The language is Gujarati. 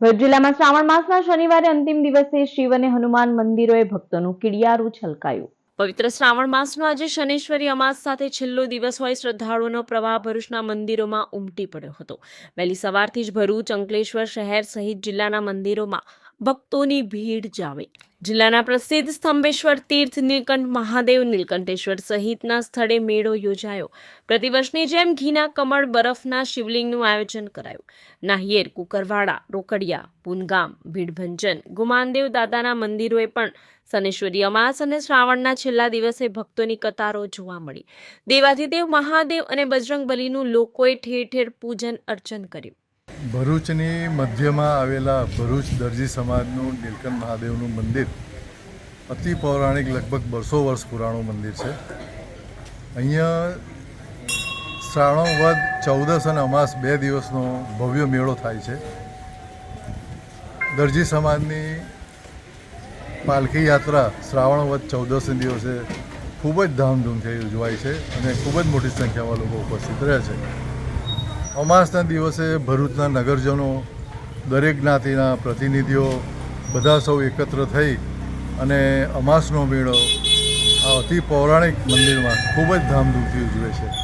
ભરૂચ જિલ્લામાં શ્રાવણ માસના શનિવારે અંતિમ દિવસે શિવ અને હનુમાન મંદિરોએ ભક્તોનું કિડિયારું છલકાયું. પવિત્ર શ્રાવણ માસનો આજે શનેશ્વરી અમાસ સાથે છેલ્લો દિવસ હોય શ્રદ્ધાળુઓનો પ્રવાહ ભરૂચના મંદિરોમાં ઉમટી પડ્યો હતો. વહેલી સવારથી જ ભરૂચ, અંકલેશ્વર શહેર સહિત જિલ્લાના મંદિરોમાં ભક્તોની ભીડ જાવે જિલ્લાના પ્રસિદ્ધ સ્તંભેશ્વર તીર્થ નીલકંઠ મહાદેવ નીલકંઠેશ્વર સહિતના સ્થળે મેળો યોજાયો. પ્રતિવર્ષની જેમ ઘીના કમળ બરફના શિવલિંગનું આયોજન કરાયું. નાહિયેર, કુકરવાડા, રોકડિયા, પુનગામ, ભીડભંજન, ગુમાનદેવ દાદાના મંદિરોએ પણ શનેશ્વરી અમાસ અને શ્રાવણના છેલ્લા દિવસે ભક્તોની કતારો જોવા મળી. દેવાધિદેવ મહાદેવ અને બજરંગબલીનું લોકોએ ઠેર ઠેર પૂજન અર્ચન કર્યું. ભરૂચની મધ્યમાં આવેલા ભરૂચ દરજી સમાજનું નીલકંઠ મહાદેવનું મંદિર અતિ પૌરાણિક લગભગ બસો વર્ષ પુરાણું મંદિર છે. અહીંયા શ્રાવણ વદ, ચૌદસ અને અમાસ બે દિવસનો ભવ્ય મેળો થાય છે. દરજી સમાજની પાલખી યાત્રા શ્રાવણ વદ ચૌદસના દિવસે ખૂબ જ ધામધૂમથી ઉજવાય છે અને ખૂબ જ મોટી સંખ્યામાં લોકો ઉપસ્થિત રહે છે. અમાસના દિવસે ભરૂચના નગરજનો, દરેક જ્ઞાતિના પ્રતિનિધિઓ બધા સૌ એકત્ર થઈ અને અમાસનો મેળો આ અતિ પૌરાણિક મંદિરમાં ખૂબ જ ધામધૂમથી ઉજવે છે.